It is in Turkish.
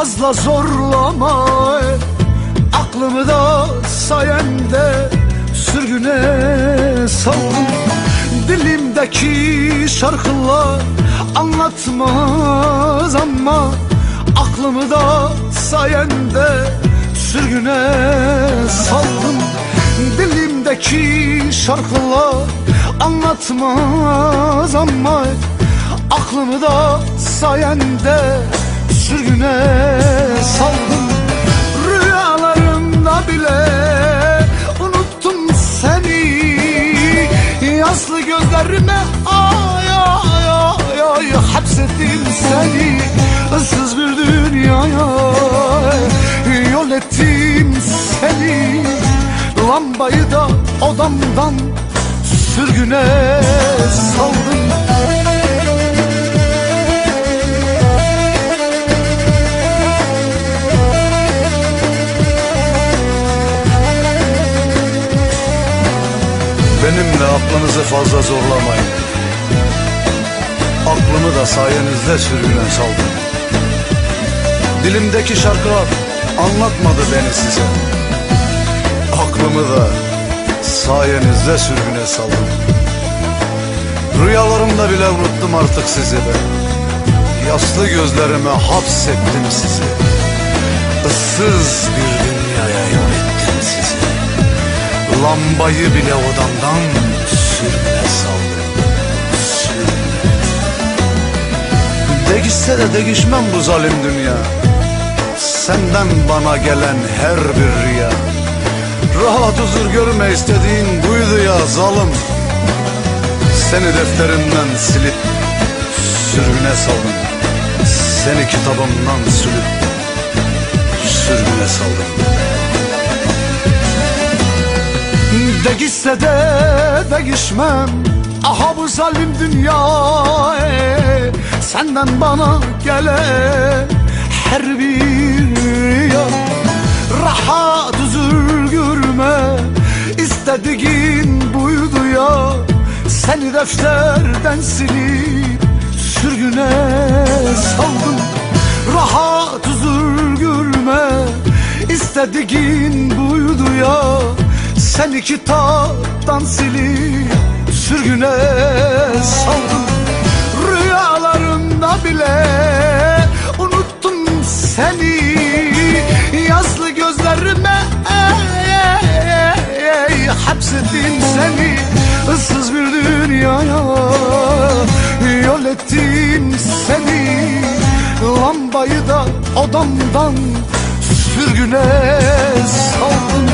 fazla zorlama. Aklımı da sayende sürgüne saldım Dilimdeki şarkılar anlatmaz ama Aklımı da sayende sürgüne saldım Dilimdeki şarkılar anlatmaz ama Aklımı da sayende sürgüne saldım Rüyalarımda bile unuttum seni. Yaslı gözlerime ay ay ay ay Hapsettim seni. Issız bir dünyaya Yol ettim seni. Lambayı da odamdan sürgüne saldım fazla zorlamayın. Aklımı da sayenizde sürgüne saldım. Dilimdeki şarkılar anlatmadı beni size. Aklımı da sayenizde sürgüne saldım. Rüyalarımda bile unuttum artık sizi ben Yaslı gözlerime hapsettim sizi. Issız bir dünyaya yol ettim sizi. Lambayı bile odamdan sürgüne saldım Sürgüne Değişse de değişmem bu zalim dünya. Senden bana gelen her bir rüya Rahat huzur görme istediğin buydu ya zalim. Seni defterimden silip sürgüne saldım. Seni kitabımdan sülüp sürgüne saldım Değişse de değişmem. Aha bu zalim dünya ey, Senden bana gele her bir ya Rahat huzur görme istediğin buydu ya. Seni defterden silip sürgüne saldım. Rahat huzur görme istediğin Seni kitaptan silip sürgüne saldım Rüyalarımda bile unuttum seni. Yazlı gözlerime hapsettim seni. Issız bir dünyaya Yol ettim seni. Lambayı da odamdan sürgüne saldım